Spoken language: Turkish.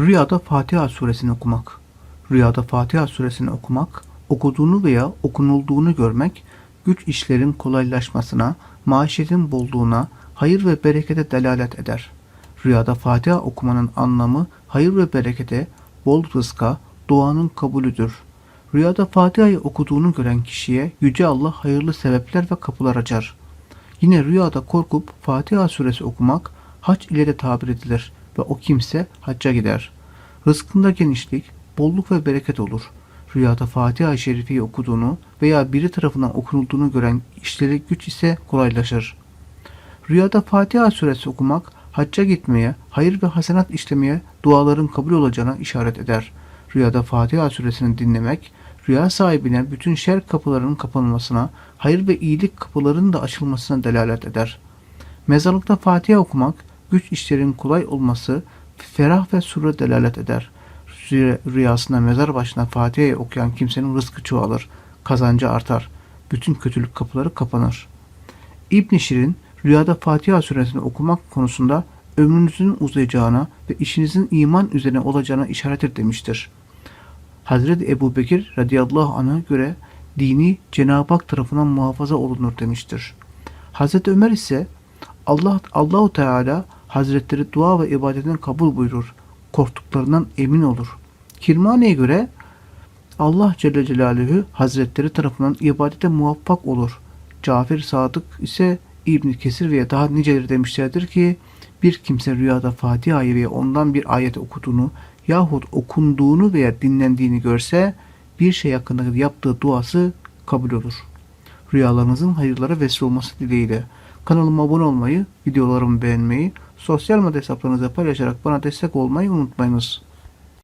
Rüyada Fatiha suresini okumak. Rüyada Fatiha suresini okumak, okuduğunu veya okunulduğunu görmek, güç işlerin kolaylaşmasına, maişetin bolluğuna, hayır ve berekete delalet eder. Rüyada Fatiha okumanın anlamı hayır ve berekete, bol rızka, duanın kabulüdür. Rüyada Fatiha'yı okuduğunu gören kişiye Yüce Allah hayırlı sebepler ve kapılar açar. Yine rüyada korkup Fatiha suresi okumak hac ile de tabir edilir ve o kimse hacca gider. Rızkında genişlik, bolluk ve bereket olur. Rüyada Fatiha-i Şerife'yi okuduğunu veya biri tarafından okunulduğunu gören işleri güç ise kolaylaşır. Rüyada Fatiha suresi okumak, hacca gitmeye, hayır ve hasenat işlemeye duaların kabul olacağına işaret eder. Rüyada Fatiha suresini dinlemek, rüya sahibine bütün şer kapılarının kapanmasına, hayır ve iyilik kapılarının da açılmasına delalet eder. Mezarlıkta Fatiha okumak, güç işlerin kolay olması, ferah ve surra delalet eder. Rüya- Rüyasında mezar başına Fatiha'yı okuyan kimsenin rızkı çoğalır, kazancı artar, bütün kötülük kapıları kapanır. İbn Şirin rüyada Fatiha suresini okumak konusunda ömrünüzün uzayacağına ve işinizin iman üzerine olacağına işarettir demiştir. Hazreti Ebu Bekir radıyallahu anh'a göre dini Cenab-ı Hak tarafından muhafaza olunur demiştir. Hazreti Ömer ise Allah Allahu Teala Hazretleri dua ve ibadetinden kabul buyurur. Korktuklarından emin olur. Kirmani'ye göre Allah Celle Celaluhu Hazretleri tarafından ibadete muvaffak olur. Cafer Sadık ise İbn Kesir ve daha niceleri demişlerdir ki bir kimse rüyada Fatiha'yı veya ondan bir ayet okuduğunu yahut okunduğunu veya dinlendiğini görse bir şey hakkında yaptığı duası kabul olur. Rüyalarınızın hayırlara vesile olması dileğiyle. Kanalıma abone olmayı, videolarımı beğenmeyi, sosyal medya hesaplarınızda paylaşarak bana destek olmayı unutmayınız.